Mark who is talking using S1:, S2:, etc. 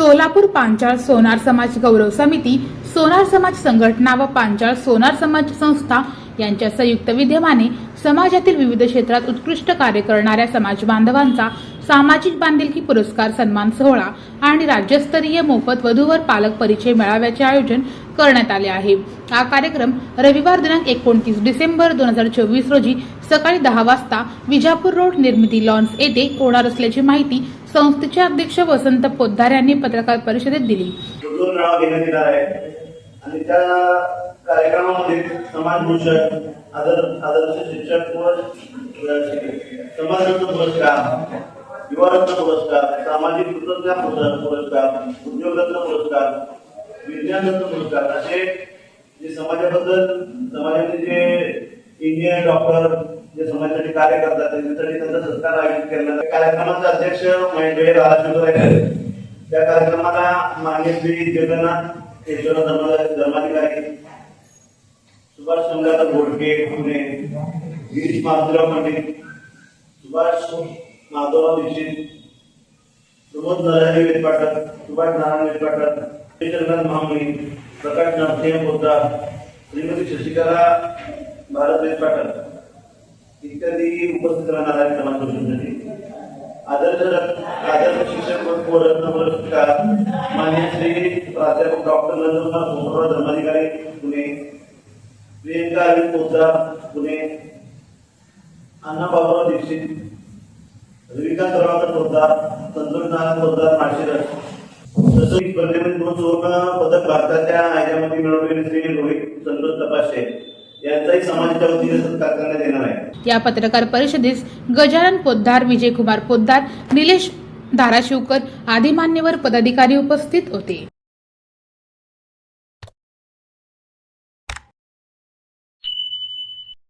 S1: सोलापूर पांचाळ सोनार समाज गौरव समिती सोनार समाज संघटना व पांचाळ सोनार समाज संस्था यांच्या संयुक्त विद्यमाने समाजातील विविध क्षेत्रात उत्कृष्ट कार्य करणाऱ्या समाज बांधवांचा सामाजिक बांधिलकी पुरस्कार सन्मान सोहळा आणि राज्यस्तरीय मोफत वधूवर पालक परिचय मेळाव्याचे आयोजन करण्यात आले आहे. हा कार्यक्रम रविवार दिनांक एकोणतीस डिसेंबर दोन हजार चोवीस रोजी सकाळी दहा वाजता विजापूर रोड निर्मिती लॉन्स येथे होणार असल्याची माहिती संस्थेचे अध्यक्ष वसंत पोद्दार यांनी पत्रकार परिषदेत दिली.
S2: आणि त्या कार्यक्रमामध्ये समाज भूषण आदर आदर्श शिक्षक व समाजरत्न पुरस्कार युवारत्न पुरस्कार सामाजिक कृतज्ञता पुरस्कार पुरस्कार उद्योगरत्न पुरस्कार विज्ञानरत्न पुरस्कार असे जे समाजाबद्दल समाजातील जे इंजिनियर डॉक्टर जे समाजासाठी कार्य करतात त्यांच्यासाठी त्यांचा सत्कार आयोजित करण्यात कार्यक्रमाचे अध्यक्ष महेंद्र राजशेखर आहेत. त्या कार्यक्रमाला मान्य श्री जगन्नाथ केशव धर्माधिकारी सुभाष चंद्रकांत घोडके पुणे गिरीश माधुराव पंडित सुभाष माधवराव दीक्षित सुबोध नरहरी वेदपाठक सुभाष नारायण वेदपाठक श्रीचंद्रनाथ महामणी प्रकाश नरसिंह पोद्दार श्रीमती शशिकला भारत वेदपाठक इत्यादी उपस्थित राहणार आहेत समाज आदर्श आदर्श शिक्षक रत्न पुरस्कार मान्य श्री प्राध्यापक डॉक्टर नंदकुमार सोमराव धर्माधिकारी पुणे. प्रियंका अरविंद पुणे. अण्णा बाबुराव दीक्षित रविकांत रवाकर पोद्दार तंत्रज्ञान नारायण पोद्दार माळशिरस तसंच स्पर्धेमध्ये दोन सुवर्ण पदक भारताच्या ह्याच्यामध्ये मिळवलेले श्री रोहित संतोष तपासे यांचाही समाजाच्या वतीने सत्कार करण्यात येणार आहे
S1: या पत्रकार परिषदेस गजानन पोद्दार विजयकुमार पोद्दार निलेश धाराशिवकर आदी मान्यवर पदाधिकारी उपस्थित होते.